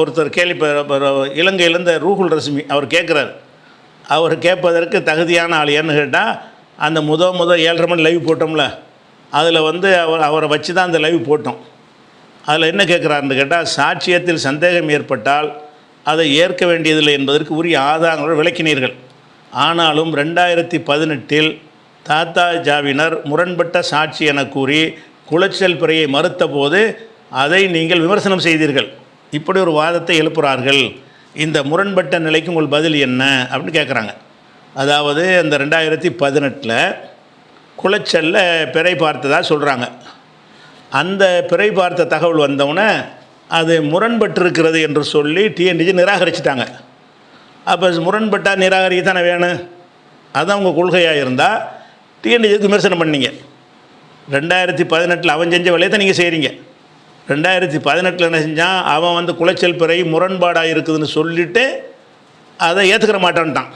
ஒருத்தர் கேள்வி இலங்கையிலேருந்து ரூகுல் ரஷ்மி அவர் கேட்குறாரு அவர் கேட்பதற்கு தகுதியான ஆள் ஏன்னு கேட்டால் அந்த முத முத ஏழரை மணி லைவ் போட்டோம்ல அதில் வந்து அவர் அவரை வச்சு தான் அந்த லைவ் போட்டோம். அதில் என்ன கேட்குறாருன்னு கேட்டால் சாட்சியத்தில் சந்தேகம் ஏற்பட்டால் அதை ஏற்க வேண்டியதில்லை என்பதற்கு உரிய ஆதாரங்களோடு விளக்கினீர்கள். ஆனாலும் ரெண்டாயிரத்தி பதினெட்டில் தாத்தா ஜாவினர் முரண்பட்ட சாட்சி என கூறி குளச்சல் பிறையை மறுத்தபோது அதை நீங்கள் விமர்சனம் செய்தீர்கள். இப்படி ஒரு வாதத்தை எழுப்புகிறார்கள் இந்த முரண்பட்ட நிலைக்கு உங்கள் பதில் என்ன? அப்படின்னு கேட்குறாங்க அதாவது அந்த ரெண்டாயிரத்தி பதினெட்டில் குளச்சல்ல பிறை பார்த்ததாக சொல்கிறாங்க அந்த பிறை பார்த்த தகவல் வந்தவுடனே அது முரண்பட்டிருக்கிறது என்று சொல்லி டிஎன்டிஜி நிராகரிச்சிட்டாங்க. அப்போ முரண்பட்டால் நிராகரிக்க தானே வேணும்? அதுதான் உங்கள் கொள்கையாக இருந்தால் டிஎன்டிஜிக்கு விமர்சனம் பண்ணீங்க. ரெண்டாயிரத்தி பதினெட்டில் அவன் செஞ்ச வேலையை தான் நீங்கள் செய்கிறீங்க ரெண்டாயிரத்தி பதினெட்டில் என்ன செஞ்சான்? அவன் வந்து குளச்சல் பிறை முரண்பாடாக இருக்குதுன்னு சொல்லிவிட்டு அதை ஏற்றுக்கிற மாட்டான்ட்டான்.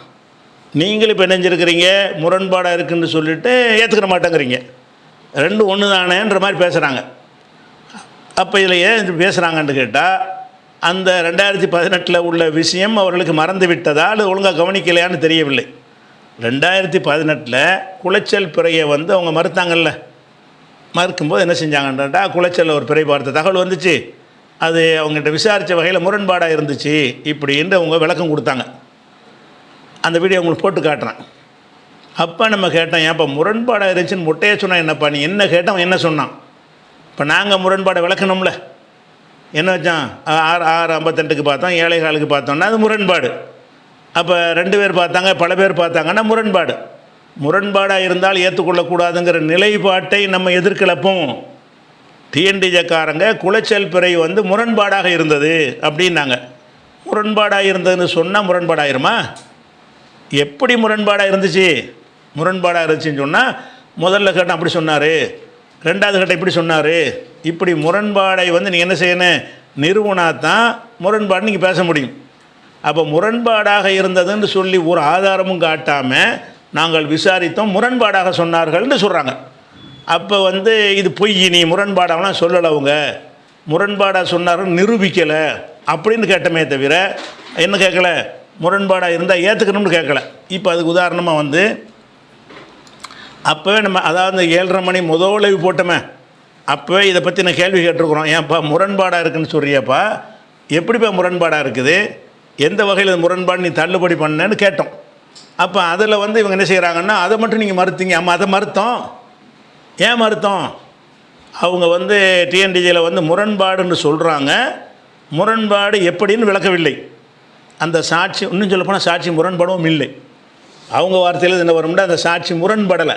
நீங்கள் இப்போ நினைஞ்சிருக்கிறீங்க முரண்பாடாக இருக்குதுன்னு சொல்லிட்டு ஏற்றுக்கிற மாட்டேங்கிறீங்க. ரெண்டும் ஒன்று தானேன்ற மாதிரி பேசுகிறாங்க அப்போ இதில் ஏன் இது பேசுகிறாங்கன்னு கேட்டால் அந்த ரெண்டாயிரத்தி பதினெட்டில் உள்ள விஷயம் அவர்களுக்கு மறந்து விட்டதால் ஒழுங்காக கவனிக்கலையான்னு தெரியவில்லை. ரெண்டாயிரத்தி பதினெட்டில் குளச்சல் பிறையை வந்து அவங்க மறுத்தாங்கல்ல. மறுக்கும்போது என்ன செஞ்சாங்கன்றா குளச்சலில் ஒரு பிறை பார்த்த தகவல் வந்துச்சு. அது அவங்ககிட்ட விசாரித்த வகையில் முரண்பாடாக இருந்துச்சு இப்படின்ட்டு அவங்க விளக்கம் கொடுத்தாங்க. அந்த வீடியோ உங்களுக்கு போட்டு காட்டுறேன். அப்போ நம்ம கேட்டோம் ஏன்ப்பா முரண்பாடாக இருந்துச்சுன்னு முட்டையே சொன்னால் என்னப்பா நீ? என்ன கேட்டோம் என்ன சொன்னான்? இப்போ நாங்கள் முரண்பாடை விளக்கணும்ல. என்ன வச்சான்? ஆ- ஆறு ஆறு ஐம்பத்தெட்டுக்கு பார்த்தோம் ஏழை காலுக்கு பார்த்தோம்னா அது முரண்பாடு. அப்போ ரெண்டு பேர் பார்த்தாங்க பல பேர் பார்த்தாங்கன்னா முரண்பாடு. முரண்பாடாக இருந்தால் ஏற்றுக்கொள்ளக்கூடாதுங்கிற நிலைப்பாட்டை நம்ம எதிர்க்கிழப்போம். டிஎன்டிஜக்காரங்க குளச்சல் பிறை வந்து முரண்பாடாக இருந்தது அப்படின்னாங்க. முரண்பாடாக இருந்ததுன்னு சொன்னால் முரண்பாடாயிருமா? எப்படி முரண்பாடாக இருந்துச்சு? முரண்பாடாக இருந்துச்சுன்னு சொன்னால் முதல்ல கட்டம் அப்படி சொன்னார். ரெண்டாவது கட்டம் இப்படி சொன்னார். இப்படி முரண்பாடை வந்து நீங்கள் என்ன செய்யணும்? நிறுவனா தான் முரண்பாடு நீங்கள் பேச முடியும். அப்போ முரண்பாடாக இருந்ததுன்னு சொல்லி ஒரு ஆதாரமும் காட்டாமல் நாங்கள் விசாரித்தோம் முரண்பாடாக சொன்னார்கள்னு சொல்கிறாங்க அப்போ வந்து இது பொய் நீ முரண்பாடாகலாம் சொல்லலை அவங்க. முரண்பாடாக சொன்னார்கள் நிரூபிக்கலை அப்படின்னு கேட்டமே தவிர என்ன கேட்கல? முரண்பாடாக இருந்தால் ஏற்றுக்கணும்னு கேட்கல. இப்போ அதுக்கு உதாரணமாக வந்து அப்போவே நம்ம அதாவது இந்த ஏழரை மணி முதல் உழைவு போட்டோமே அப்போவே இதை பற்றி நான் கேள்வி கேட்டிருக்கிறோம். ஏன்ப்பா முரண்பாடாக இருக்குன்னு சொல்கிறியப்பா எப்படிப்பா முரண்பாடாக இருக்குது? எந்த வகையில் முரண்பாடு நீ தள்ளுபடி பண்ணேன்னு கேட்டோம். அப்போ அதில் வந்து இவங்க என்ன செய்கிறாங்கன்னா அதை மட்டும் நீங்கள் மறுத்தீங்க. ஆமாம் அதை மறுத்தோம். ஏன் மறுத்தோம்? அவங்க வந்து டிஎன்டிஜியில் வந்து முரண்பாடுன்னு சொல்கிறாங்க முரண்பாடு எப்படின்னு விளக்கவில்லை. அந்த சாட்சி இன்னும் சொல்லப்போனால் சாட்சி முரண்படவும் இல்லை. அவங்க வார்த்தையில் என்ன வரும்னா அந்த சாட்சி முரண்படலை.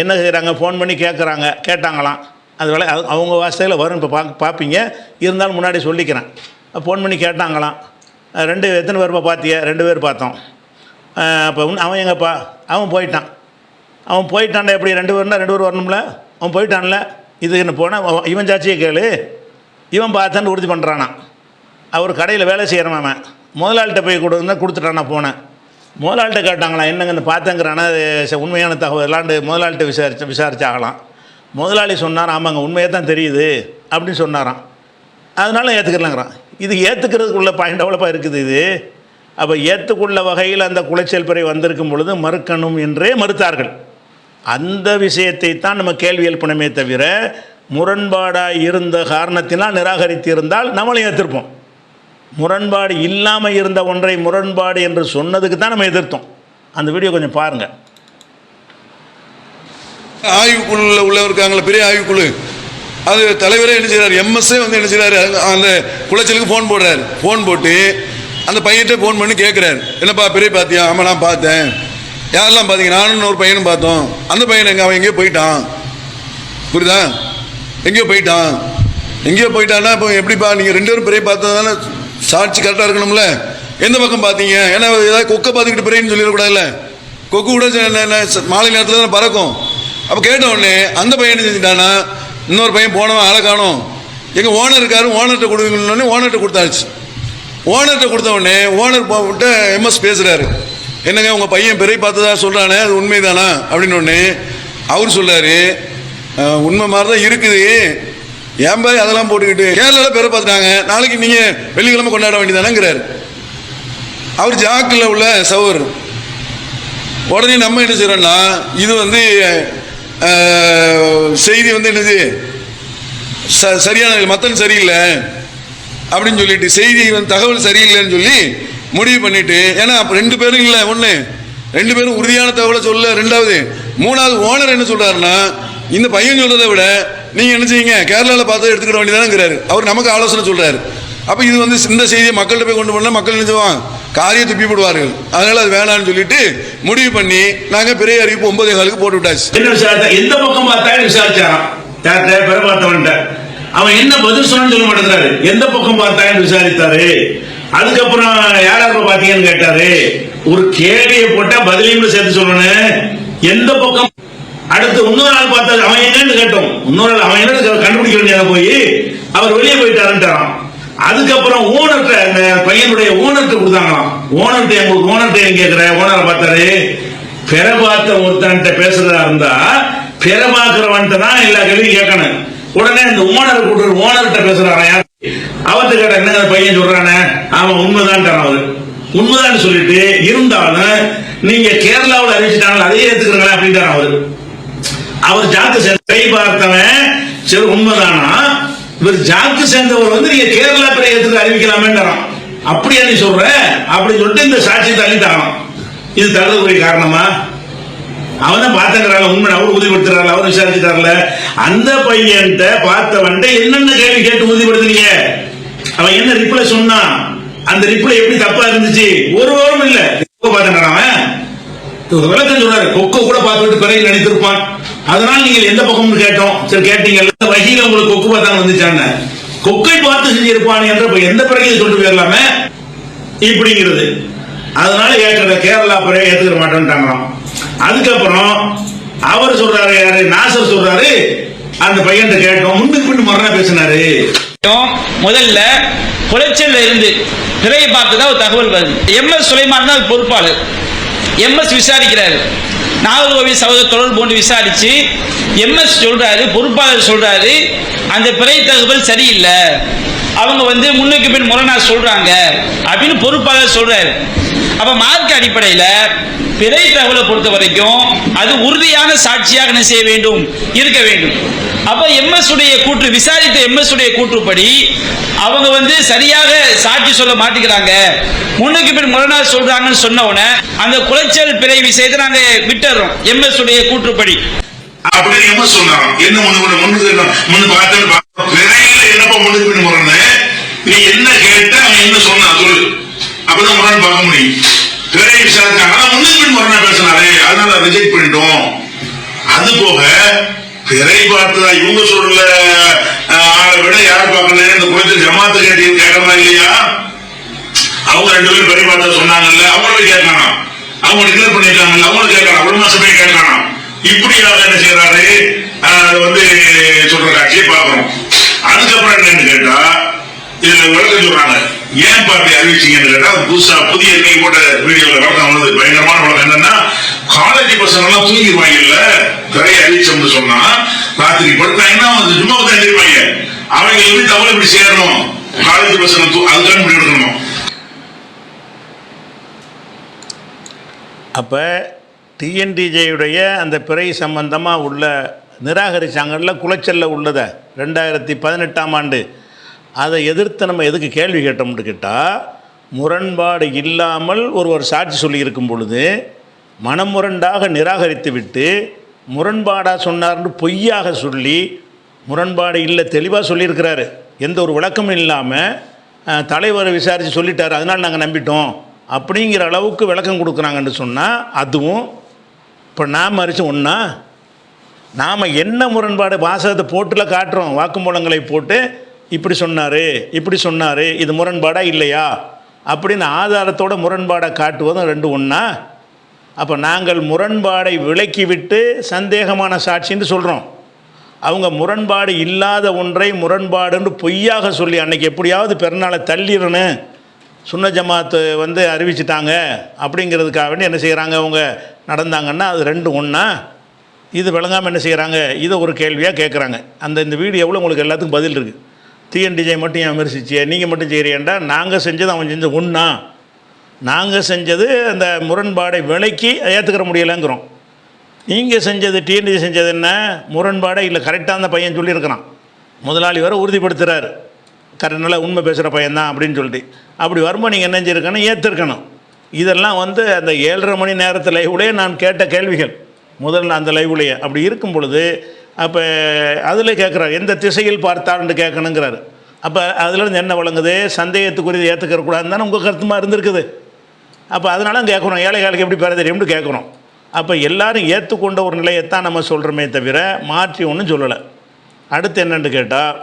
என்ன செய்கிறாங்க ஃபோன் பண்ணி கேட்குறாங்க கேட்டாங்களாம். அது வேலை அவங்க வார்த்தையில் வரும். இப்போ பா பார்ப்பீங்க இருந்தாலும் முன்னாடி சொல்லிக்கிறேன். ஃபோன் பண்ணி கேட்டாங்களாம். ரெண்டு எத்தனை பேர்ப்பா பார்த்திய ரெண்டு பேர் பார்த்தோம். அப்போ அவன் எங்கப்பா? அவன் போயிட்டான். அவன் போயிட்டான்டா எப்படி? ரெண்டு பேர்னா ரெண்டு பேர் வரணும்ல? அவன் போயிட்டான்ல. இது என்ன போனால் இவன் சாட்சியை கேளு. இவன் பார்த்தான்னு உறுதி பண்ணுறானா அவர் கடையில் வேலை செய்கிறவன் அவன். முதலாளிகிட்ட போய் கொடுங்க கொடுத்துட்டானா போனேன். முதலாளிகிட்ட கேட்டாங்களா என்னங்கன்னு பார்த்தேங்கிறானா உண்மையான தகவல். இல்லாண்டு முதலாளிகிட்ட விசாரிச்சு விசாரிச்சாகலாம். முதலாளி சொன்னார் ஆமாங்க உண்மையாக தான் தெரியுது அப்படின்னு சொன்னாராம். அதனால ஏற்றுக்கலாங்கிறான் இது ஏற்றுக்கிறதுக்குள்ள பாயிண்ட் டெவலப்பாக இருக்குது இது. அப்போ ஏற்றுக்கொள்ள வகையில் அந்த குலைச்சல் பிறை வந்திருக்கும் பொழுது மறுக்கணும் என்றே மறுத்தார்கள். அந்த விஷயத்தை தான் நம்ம கேள்வி எழுப்பணுமே தவிர முரண்பாடாக இருந்த காரணத்தினால் நிராகரித்து இருந்தால் நம்மளும் ஏற்றிருப்போம் முரண்பாடு இல்லாமல் இருந்த ஒன்றை முரண்பாடு என்று சொன்னதுக்கு தான் நம்ம எதிர்த்தோம். அந்த வீடியோ கொஞ்சம் பாருங்கள் ஆய்வுக்குழுல உள்ளவர் இருக்காங்களே பெரிய ஆய்வுக்குழு. அது தலைவரே என்ன செய்கிறார் எம்எஸ்ஏ வந்து என்ன செய்கிறார் அந்த குளச்சலுக்கு ஃபோன் போடுறாரு. ஃபோன் போட்டு அந்த பையன்கிட்ட ஃபோன் பண்ணி கேட்குறாரு என்னப்பா பெரிய பார்த்தியா ஆமாம் நான் பார்த்தேன். யாரெல்லாம் பார்த்தீங்க நானும் ஒரு பையனும் பார்த்தோம். அந்த பையன் எங்கே? அவன் எங்கேயோ போயிட்டான். புரியுதா? எங்கேயோ போயிட்டான். எங்கேயோ போயிட்டான்னா இப்போ எப்படிப்பா நீங்கள் ரெண்டு பேரும் பெரிய பார்த்ததுனால சாட்சி கரெக்டாக இருக்கணும்ல? எந்த பக்கம் பார்த்தீங்க ஏன்னா ஏதாவது கொக்கை பார்த்துக்கிட்டு பெரியன்னு சொல்லிடக்கூடாதுல்ல? கொக்கு கூட ச- மாலை நேரத்தில் தான் பறக்கும். அப்போ கேட்ட உடனே அந்த பையன் செஞ்சுட்டானா இன்னொரு பையன் போனவன் ஆளை காணும். எங்கள் ஓனர் இருக்காரு ஓனர்கிட்ட கொடுங்கன்னு ஓனர்கிட்ட கொடுத்தாச்சு. ஓனர்கிட்ட கொடுத்த உடனே ஓனர் போட்டு எம்எஸ் பேசுகிறாரு என்னங்க உங்கள் பையன் பெரிய பார்த்ததா சொல்கிறானே அது உண்மைதானா? அப்படின்னு ஒன்று அவர் சொல்கிறாரு உண்மை மாதிரி தான் இருக்குது. ஏன் பாய் அதெல்லாம் போட்டுக்கிட்டு? கேரளாவில் பேரை பார்த்துட்டாங்க. நாளைக்கு நீங்கள் வெள்ளிக்கிழமை கொண்டாட வேண்டியதானங்கிறாரு. அவர் ஜாக்கில் உள்ள சவர் உடனே நம்ம என்ன செய்கிறோன்னா இது வந்து செய்தி வந்து என்னது? ச- சரியான மத்தன் சரியில்லை. அப்படின்னு சொல்லிட்டு செய்தி வந்து தகவல் சரியில்லைன்னு சொல்லி முடிவு பண்ணிட்டு ஏன்னா அப்போ ரெண்டு பேரும் இல்லை ஒன்று ரெண்டு பேரும் உறுதியான தகவலை சொல்ல ரெண்டாவது மூணாவது ஓனர் என்ன சொல்கிறாருன்னா இந்த பையன் சொல்றதை விட நீங்கள் என்ன செய்யுங்க கேரளாவில் பார்த்து எடுத்துக்கிட வேண்டியதானுங்கிறாரு. அவர் நமக்கு ஆலோசனை சொல்கிறாரு அப்போ இது வந்து இந்த செய்தியை மக்கள்கிட்ட போய் கொண்டு போனால் மக்கள் நினைச்சுவான் செய்வாங்க துப்பி போடுவார்கள். அதனால அது வேணாம்னு சொல்லிட்டு முடிவு பண்ணி நாங்கள் பெரிய அறிவிப்பு ஒன்பதே காலுக்கு போட்டு விட்டாச்சு. என்ன விசாரித்தா எந்த பக்கம் பார்த்தாலும் விசாரிச்சாராம் பெருமாத்தவன்ட்ட. அவன் என்ன பதில் சொன்னு சொல்ல மாட்டேங்கிறாரு. எந்த பக்கம் பார்த்தாலும் விசாரித்தாரு. அதுக்கப்புறம் யார் பாத்தீங்கன்னு கேட்டாரு. ஒரு கேள்வியை போட்டா பதிலையும் சேர்த்து சொல்லணும் எந்த பக்கம்? அடுத்து இன்னொரு ஆள் பார்த்தா அவன் என்னன்னு கேட்டோம். இன்னொரு ஆள் அவன் என்ன கண்டுபிடிக்க வேண்டியதாக போய் அவர் வெளியே போயிட்டாருன்ட்டாராம். அதுக்கப்புறம் ஓனர்கிட்ட அந்த பையனுடைய ஓனர்கிட்ட கொடுத்தாங்களாம். ஓனர்கிட்ட எங்களுக்கு ஓனர்கிட்ட ஏன் கேட்கிற ஓனரை பார்த்தாரு. பெற பார்த்த ஒருத்தன்ட்ட பேசுறதா இருந்தா பெற பார்க்கிறவன்ட்ட தான் எல்லா கேள்வியும் கேட்கணும். உடனே இந்த ஓனர் கூட்டு ஓனர்கிட்ட பேசுறாரா யார்? அவர்கிட்ட கேட்ட என்ன பையன் சொல்றானே? ஆமா உண்மைதான் அவரு. உண்மைதான் சொல்லிட்டு இருந்தாலும் நீங்க கேரளாவில் அறிவிச்சிட்டாங்களா அதையே எடுத்துக்கிறீங்களா அப்படின்றான் அவரு. அவர் ஜாக்கு கை பார்த்தவன் சரி உண்மைதானா? இவர் ஜாக்கு சேர்ந்தவர் வந்து நீங்க கேரளா பிறை ஏத்துக்கு அறிவிக்கலாமேன்றான் அப்படியா நீ சொல்ற? அப்படின்னு சொல்லிட்டு இந்த சாட்சி தள்ளிட்டாராம். இது தள்ளுபடி காரணமா? அவன் தான் உண்மை. அவர் உறுதிப்படுத்துறாங்க அவர் விசாரிச்சுட்டார்ல. அந்த பையன்கிட்ட பார்த்தவன்ட்ட என்னென்ன கேள்வி கேட்டு உறுதிப்படுத்துனீங்க அவன் என்ன ரிப்ளை சொன்னான்? அந்த ரிப்ளை எப்படி தப்பா இருந்துச்சு? ஒரு வாரம் இல்ல. பார்த்துக்கிறான் அவன். விளக்கம் சொல்றாரு. கொக்கோ கூட பார்த்துட்டு பிறகு நினைத்திருப்பான். அதனால நீங்கள் எந்த பக்கம்னு கேட்டோம். சரி கேட்டீங்கல்ல. வகையில உங்களுக்கு கொக்கு பார்த்தாங்க வந்துச்சான கொக்கை பார்த்து செஞ்சிருப்பான் என்ற எந்த பிறகு சொல்லிட்டு போயிடலாமே? இப்படிங்கிறது. அதனால ஏற்கிற கேரளா பிறகு ஏத்துக்கிற மாட்டேன்ட்டாங்களாம். அதுக்கப்புறம் அவர் சொல்றாரு யாரு? நாசர் சொல்றாரு. அந்த பையன் கேட்டோம். முன்னுக்கு பின்னு மரண பேசினாரு. முதல்ல குளைச்சல்ல இருந்து பிறையை பார்த்ததா ஒரு தகவல் வருது. எம் எஸ் சுலைமான் தான் பொறுப்பாளர். M S விசாரிக்கிறாரு. நாகர்கோவி சகோதர தொடர்பு கொண்டு விசாரிச்சு எம் எஸ் சொல்றாரு பொறுப்பாளர் சொல்றாரு அந்த பிறை தகவல் சரியில்லை. அவங்க வந்து முன்னுக்கு பின் முரணா சொல்றாங்க அப்படின்னு பொறுப்பாளர் சொல்றாரு. அப்ப மார்க் அடிப்படையில பிறை தகவலை பொறுத்த வரைக்கும் அது உறுதியான சாட்சியாக என்ன செய்ய வேண்டும்? இருக்க வேண்டும். அப்ப எம்எஸ் உடைய கூற்று விசாரித்த எம்எஸ் உடைய கூற்றுப்படி அவங்க வந்து சரியாக சாட்சி சொல்ல மாட்டேங்கிறாங்க முன்னுக்கு பின் முரணா சொல்றாங்கன்னு சொன்ன உடனே அந்த குலைச்சல் பிறை விஷயத்தை நாங்க விட்டுறோம். எம்எஸ் உடைய கூற்றுப்படி. அப்படின்னு எம்ம சொன்னாங்க என்ன முன்னு முன்னு முன்னு பார்த்து பிறையில என்னப்பா முன்னுக்கு பின் முரணு? நீ என்ன கேட்ட அவன் என்ன சொன்னா சொல்லு. அப்பதான் முரண் பார்க்க முடியும் பிறை விசாரிச்சாங்க ஆனா முன்னுக்கு பின் முரணா அதனால ரிஜெக்ட் பண்ணிட்டோம். அது போக பிறை பார்த்ததா இவங்க சொல்ற ஆளை விட யார் பார்க்கல இந்த குளத்தில் ஜமாத்து கேட்டு கேட்கறதா இல்லையா? அவங்க ரெண்டு பேரும் பெரிய பார்த்தா சொன்னாங்கல்ல. அவங்களும் கேட்கலாம் அவங்க டிக்ளேர் பண்ணிருக்காங்கல்ல அவங்களும் கேட்கலாம் ஒரு மாசம் போய் கேட்கலாம் இப்படி யார் என்ன செய்யறாரு ஆஹ் அதை வந்து சொல்ற காட்சியை பார்க்கணும் அதுக்கப்புறம் என்னன்னு கேட்டா இதுல விளக்கம் சொல்றாங்க. ஏன் அப்படி அறிவிச்சீங்கன்னு கேட்டா புதுசா புதிய நீங்க போட்ட வீடியோல விளக்கம் வந்தது பயங்கரமான விளக்கம் என்னன்னா காலேஜ் பசங்க எல்லாம் தூங்கிடுவாங்க இல்ல? நிறைய அறிவிச்சோம்னு சொன்னா ராத்திரி படுத்தாங்கன்னா வந்து சும்மா தான் எழுதிருப்பாங்க. அவங்க எப்படி தவறு இப்படி சேரணும்? காலேஜ் பசங்க அதுதான் முடிவு எடுக்கணும்? அப்போ டிஎன்டிஜேயுடைய அந்த பிறை சம்பந்தமாக உள்ள நிராகரிச்சாங்கல்ல குளச்சல்ல உள்ளதை. ரெண்டாயிரத்தி பதினெட்டாம் ஆண்டு. அதை எதிர்த்து நம்ம எதுக்கு கேள்வி கேட்டோம்னு கேட்டால் முரண்பாடு இல்லாமல் ஒருவர் சாட்சி சொல்லியிருக்கும் பொழுது மனமுரண்டாக நிராகரித்து விட்டு முரண்பாடாக சொன்னார்னு பொய்யாக சொல்லி முரண்பாடு இல்லை தெளிவாக சொல்லியிருக்கிறாரு. எந்த ஒரு விளக்கமும் இல்லாமல் தலைவரை விசாரித்து சொல்லிட்டார் அதனால் நாங்கள் நம்பிட்டோம். அப்படிங்கிற அளவுக்கு விளக்கம் கொடுக்குறாங்கன்னு சொன்னால் அதுவும் இப்போ நாம் அரிச்சு ஒன்றா நாம் என்ன முரண்பாடு வாசகத்தை போட்டுல காட்டுறோம் வாக்குமூலங்களை போட்டு இப்படி சொன்னார் இப்படி சொன்னார் இது முரண்பாடா இல்லையா? அப்படின்னு ஆதாரத்தோட முரண்பாடை காட்டுவதும் ரெண்டு ஒன்றா அப்போ நாங்கள் முரண்பாடை விலக்கிவிட்டு சந்தேகமான சாட்சின்னு சொல்கிறோம் அவங்க முரண்பாடு இல்லாத ஒன்றை முரண்பாடுன்னு பொய்யாக சொல்லி அன்னைக்கு எப்படியாவது பெருநாளை தள்ளிடணும் சுன்ன ஜமாத்து வந்து அறிவிச்சிட்டாங்க அப்படிங்கிறதுக்காக வேண்டி என்ன செய்கிறாங்க அவங்க? நடந்தாங்கன்னா அது ரெண்டு ஒன்றா இது விளங்காமல் என்ன செய்கிறாங்க இதை ஒரு கேள்வியாக கேட்குறாங்க அந்த இந்த வீடு எவ்வளோ உங்களுக்கு எல்லாத்துக்கும் பதில் இருக்குது டிஎன்டிஜே மட்டும் ஏன் விமர்சிச்சியே? நீங்கள் மட்டும் செய்கிறீண்டா நாங்கள் செஞ்சது அவன் செஞ்ச ஒன்றா நாங்கள் செஞ்சது அந்த முரண்பாடை விலைக்கு ஏற்றுக்கிற முடியலைங்கிறோம். நீங்கள் செஞ்சது டிஎன்டிஜி செஞ்சது என்ன? முரண்பாடை இல்லை கரெக்டாக அந்த பையன் சொல்லியிருக்கிறான். முதலாளி வர உறுதிப்படுத்துகிறாரு கரெக்ட் உண்மை பேசுகிற பையன்தான் அப்படின்னு சொல்லிட்டு. அப்படி வரும்போது நீங்கள் என்ன செஞ்சுருக்கணும் ஏற்றிருக்கணும் இதெல்லாம் வந்து அந்த ஏழரை மணி நேரத்தில் இவ்வளே நான் கேட்ட கேள்விகள். முதல்ல அந்த லைவ்லேயே. அப்படி இருக்கும் பொழுது அப்போ அதில் கேட்குறாரு எந்த திசையில் பார்த்தாருன்னு கேட்கணுங்கிறாரு அப்போ அதுலேருந்து என்ன வழங்குது சந்தேகத்துக்குரிய ஏற்றுக்கக்கூடாதுன்னு தானே உங்கள் கருத்துமாக இருந்திருக்குது. அப்போ அதனால கேட்குறோம் ஏழைகளுக்கு எப்படி பெற தெரியும்னு கேட்குறோம் அப்போ எல்லாரும் ஏற்றுக்கொண்ட ஒரு நிலையைத்தான் நம்ம சொல்கிறோமே தவிர மாற்றி ஒன்றும் சொல்லலை. அடுத்து என்னென்னு கேட்டால்